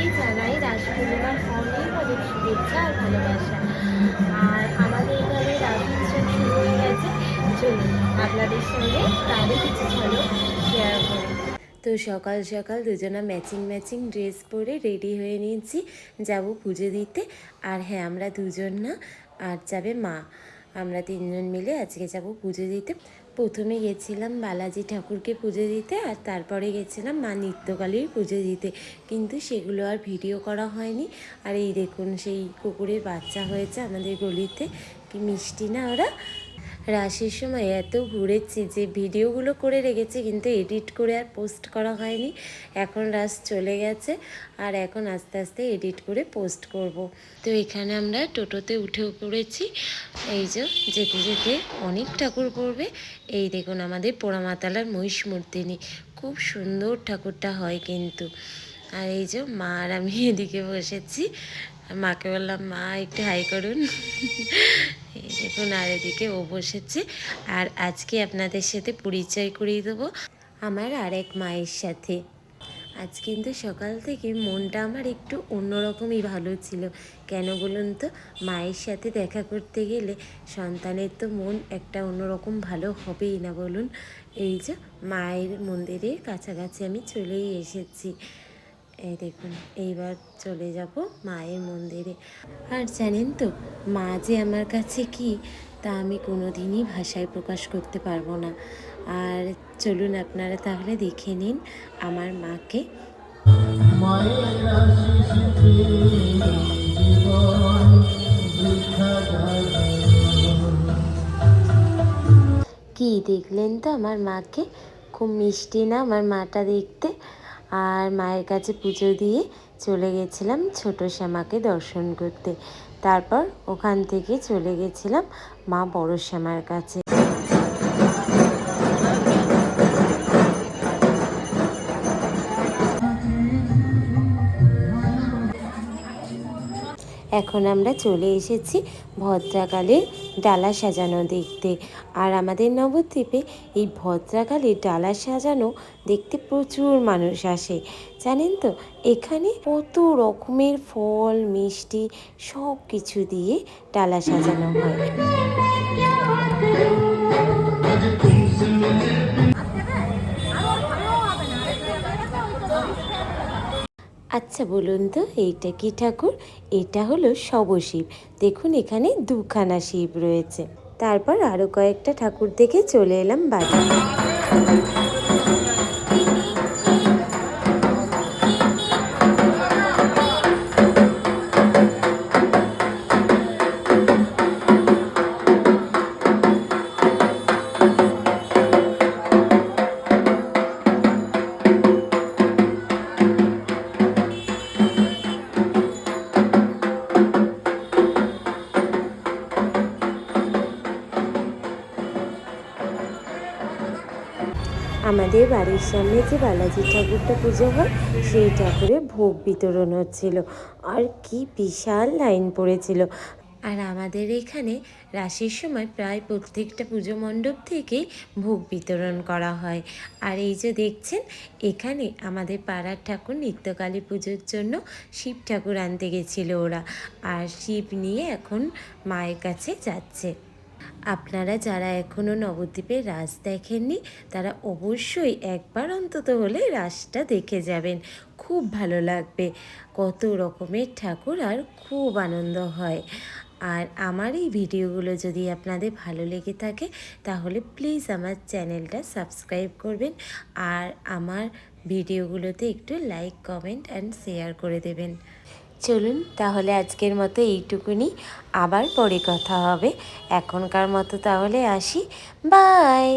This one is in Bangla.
সবাইকে জানাই রাস পূর্ণিমার অনেক অনেক শুভেচ্ছা আর ভালোবাসা। আর আমাদের এখানে রাস উৎসব শুরু হয়ে গেছে। চলুন আপনাদের সঙ্গে তারই কিছু ঝলক শেয়ার করি। তো সকাল সকাল দুজনা ম্যাচিং ম্যাচিং ড্রেস পরে রেডি হয়ে নিয়েছি যাব পুজো দিতে। আর হ্যাঁ আমরা দুজন না, আর যাবে মা। আমরা তিনজন মিলে আজকে যাব পুজো দিতে। প্রথমে গেছিলাম বালাজি ঠাকুরকে পুজো দিতে আর তারপরে গেছিলাম মা নিত্যকালীর পুজো দিতে। কিন্তু সেগুলো আর ভিডিও করা হয়নি। আর এই দেখুন সেই কুকুরের বাচ্চা হয়েছে আমাদের গলিতে। কি মিষ্টি না ওরা? রাশের সময় এত ঘুরেছি যে ভিডিওগুলো করে রেখেছি, কিন্তু এডিট করে আর পোস্ট করা হয়নি। এখন রাস চলে গেছে আর এখন আস্তে আস্তে এডিট করে পোস্ট করব। তো এখানে আমরা টোটোতে উঠেও পড়েছি। এই যে যেতে যেতে অনেক ঠাকুর পড়বে। এই দেখুন আমাদের পোড়ামাতালার মহিষ মূর্তিনি খুব সুন্দর ঠাকুরটা হয় কিন্তু। আর এই যে মা আর আমি এদিকে বসেছি। মাকে বললাম, মা, একটু হাই করুন। দেখুন, আর এদিকে ও বসেছে। আর আজকে আপনাদের সাথে পরিচয় করিয়ে দেবো আমার আরেক মায়ের সাথে। আজ কিন্তু সকাল থেকে মনটা আমার একটু অন্যরকমই ভালো ছিল। কেন বলুন তো? মায়ের সাথে দেখা করতে গেলে সন্তানের তো মন একটা অন্যরকম ভালো হবেই না বলুন? এই যে মায়ের মন্দিরের কাছাকাছি আমি চলেই এসেছি। এই দেখুন এইবার চলে যাব মায়ের মন্দিরে। আর জানেন তো মা যে আমার কাছে কি তা আমি কোনো দিনই ভাষায় প্রকাশ করতে পারব না। আর চলুন আপনারা তাহলে দেখে নিন আমার মাকে। কি দেখলেন তো আমার মাকে? খুব মিষ্টি না আমার মাটা দেখতে? আর মায়ের কাছে পুজো দিয়ে চলে গেছিলাম ছোট শ্যামাকে দর্শন করতে। তারপর ওখান থেকে চলে গেছিলাম মা বড় শ্যামার কাছে। এখন আমরা চলে এসেছি ভদ্রাকালে ডালা সাজানো দেখতে। আর আমাদের নবদ্বীপে এই ভদ্রাকালের ডালা সাজানো দেখতে প্রচুর মানুষ আসে। জানেন তো, এখানে কত রকমের ফল, মিষ্টি সব কিছু দিয়ে ডালা সাজানো হয়। আচ্ছা বলুন তো, এইটা কি ঠাকুর? এটা হলো শবশিব দেখুন, এখানে দুখানা শিব রয়েছে। তারপর আরও কয়েকটা ঠাকুর দেখে চলে এলাম বাজারে। আমাদের বাড়ির সামনে যে বালাজি ঠাকুরটা পুজো হয়, সেই ঠাকুরে ভোগ বিতরণ হচ্ছিল। আর কি বিশাল লাইন পড়েছিল। আর আমাদের এখানে রাশির সময় প্রায় প্রত্যেকটা পুজো মণ্ডপ থেকেই ভোগ বিতরণ করা হয়। আর এই যে দেখছেন, এখানে আমাদের পাড়ার ঠাকুর নিত্যকালী পুজোর জন্য শিব ঠাকুর আনতে গেছিল ওরা। আর শিব নিয়ে এখন মায়ের কাছে যাচ্ছে। আপনারা যারা এখনও নবদ্বীপের রাস দেখেননি, তারা অবশ্যই একবার অন্তত হলে রাসটা দেখে যাবেন। খুব ভালো লাগবে। কত রকমের ঠাকুর আর খুব আনন্দ হয়। আর আমার এই ভিডিওগুলো যদি আপনাদের ভালো লেগে থাকে, তাহলে প্লিজ আমার চ্যানেলটা সাবস্ক্রাইব করবেন আর আমার ভিডিওগুলোতে একটু লাইক, কমেন্ট অ্যান্ড শেয়ার করে দেবেন। চলুন তাহলে আজকের মতো এইটুকুনি। আবার পরে কথা হবে। এখনকার মতো তাহলে আসি। বাই!